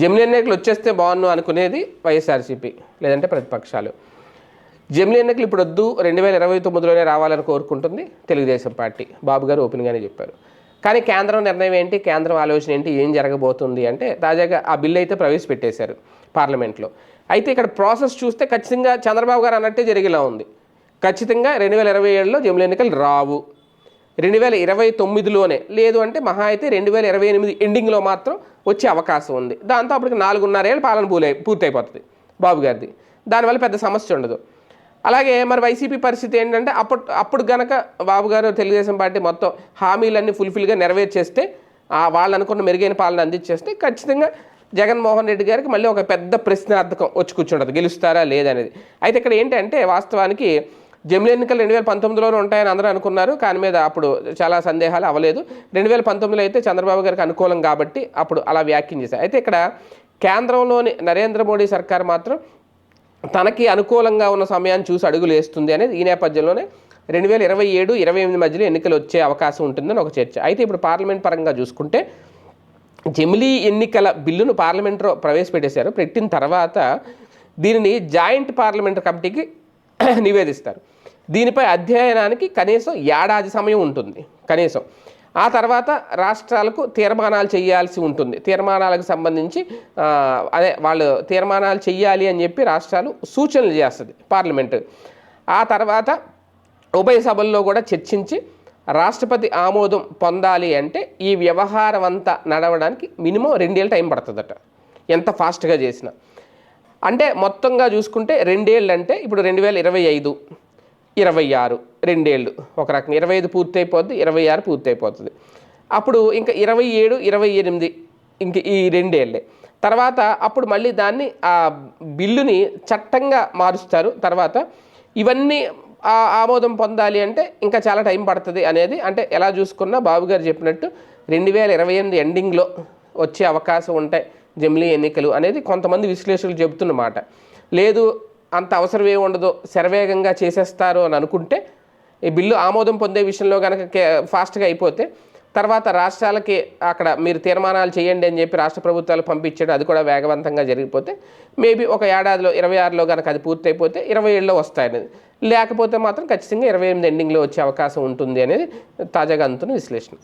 జమిలీ ఎన్నికలు వచ్చేస్తే బాగున్ను అనుకునేది వైఎస్ఆర్సీపీ లేదంటే ప్రతిపక్షాలు. జమిలీ ఎన్నికలు ఇప్పుడు వద్దు రెండు వేల ఇరవై తొమ్మిదిలోనే రావాలని కోరుకుంటుంది తెలుగుదేశం పార్టీ. బాబు గారు ఓపెన్గానే చెప్పారు. కానీ కేంద్రం నిర్ణయం ఏంటి కేంద్రం ఆలోచన ఏంటి ఏం జరగబోతుంది అంటే తాజాగా ఆ బిల్లు అయితే ప్రవేశపెట్టేశారు పార్లమెంట్లో. అయితే ఇక్కడ ప్రాసెస్ చూస్తే ఖచ్చితంగా చంద్రబాబు గారు అన్నట్టే జరిగేలా ఉంది. ఖచ్చితంగా రెండు వేల ఇరవై ఏడులో జమిలీ ఎన్నికలు రావు. రెండు వేల ఇరవై తొమ్మిదిలోనే లేదు అంటే మహా అయితే రెండు వేల ఇరవై ఎనిమిది ఎండింగ్లో మాత్రం వచ్చే అవకాశం ఉంది. దాంతో అప్పటికి నాలుగున్నరేళ్ళు పాలన పూలై పూర్తయిపోతుంది బాబు గారిది. దానివల్ల పెద్ద సమస్య ఉండదు. అలాగే మరి వైసీపీ పరిస్థితి ఏంటంటే అప్పుడు అప్పుడు గనక బాబు గారు తెలుగుదేశం పార్టీ మొత్తం హామీలన్నీ ఫుల్ఫిల్గా నెరవేర్చేస్తే ఆ వాళ్ళు అనుకున్న మెరుగైన పాలన అందించేస్తే ఖచ్చితంగా జగన్మోహన్ రెడ్డి గారికి మళ్ళీ ఒక పెద్ద ప్రశ్నార్థకం వచ్చి కూర్చుంటుంది. గెలుస్తారా లేదనేది. అయితే ఇక్కడ ఏంటంటే వాస్తవానికి జమిలి ఎన్నికలు రెండు వేల పంతొమ్మిదిలోనే ఉంటాయని అందరూ అనుకున్నారు. కానీ మీద అప్పుడు చాలా సందేహాలు అవ్వలేదు. రెండు వేల పంతొమ్మిదిలో అయితే చంద్రబాబు గారికి అనుకూలం కాబట్టి అప్పుడు అలా వ్యాఖ్యం చేశారు. అయితే ఇక్కడ కేంద్రంలోని నరేంద్ర మోడీ సర్కార్ మాత్రం తనకి అనుకూలంగా ఉన్న సమయాన్ని చూసి అడుగులు వేస్తుంది అనేది ఈ నేపథ్యంలోనే రెండు వేల ఇరవై ఏడు ఇరవై ఎనిమిది మధ్యలో ఎన్నికలు వచ్చే అవకాశం ఉంటుందని ఒక చర్చ. అయితే ఇప్పుడు పార్లమెంట్ పరంగా చూసుకుంటే జమిలీ ఎన్నికల బిల్లును పార్లమెంట్లో ప్రవేశపెట్టేశారు. పెట్టిన తర్వాత దీనిని జాయింట్ పార్లమెంట్ కమిటీకి నివేదిస్తారు. దీనిపై అధ్యయనానికి కనీసం ఏడాది సమయం ఉంటుంది. కనీసం. ఆ తర్వాత రాష్ట్రాలకు తీర్మానాలు చేయాల్సి ఉంటుంది. తీర్మానాలకు సంబంధించి అదే వాళ్ళు తీర్మానాలు చేయాలి అని చెప్పి రాష్ట్రాలు సూచనలు చేస్తుంది పార్లమెంటు. ఆ తర్వాత ఉభయ సభల్లో కూడా చర్చించి రాష్ట్రపతి ఆమోదం పొందాలి అంటే ఈ వ్యవహారం అంతా నడవడానికి మినిమం రెండేళ్ళు టైం పడుతుందట. ఎంత ఫాస్ట్గా చేసినా. అంటే మొత్తంగా చూసుకుంటే రెండేళ్ళు అంటే ఇప్పుడు రెండు వేల ఇరవై ఐదు ఇరవై ఆరు రెండేళ్ళు. ఒక రకంగా ఇరవై ఐదు పూర్తి అయిపోద్ది ఇరవై ఆరు పూర్తి అయిపోతుంది అప్పుడు ఇంకా ఇరవై ఏడు ఇరవై ఎనిమిది ఇంక ఈ రెండేళ్ళే. తర్వాత అప్పుడు మళ్ళీ దాన్ని ఆ బిల్లుని చట్టంగా మారుస్తారు. తర్వాత ఇవన్నీ ఆ ఆమోదం పొందాలి అంటే ఇంకా చాలా టైం పడుతుంది అనేది అంటే ఎలా చూసుకున్నా బాబు గారు చెప్పినట్టు రెండు వేల ఇరవై ఎనిమిది ఎండింగ్లో వచ్చే అవకాశం ఉంటాయి జమిలీ ఎన్నికలు అనేది కొంతమంది విశ్లేషకులు చెబుతున్నమాట లేదు అంత అవసరం ఏమి ఉండదు శరవేగంగా చేసేస్తారు అని అనుకుంటే ఈ బిల్లు ఆమోదం పొందే విషయంలో కనుక ఫాస్ట్గా అయిపోతే తర్వాత రాష్ట్రాలకి అక్కడ మీరు తీర్మానాలు చేయండి అని చెప్పి రాష్ట్ర ప్రభుత్వాలు పంపించడం అది కూడా వేగవంతంగా జరిగిపోతే మేబీ ఒక ఏడాదిలో ఇరవై ఆరులో కనుక అది పూర్తయిపోతే ఇరవై ఏడులో వస్తాయనేది. లేకపోతే మాత్రం ఖచ్చితంగా ఇరవై ఎనిమిది ఎండింగ్లో వచ్చే అవకాశం ఉంటుంది అనేది తాజాగా అందుతున్న విశ్లేషణ.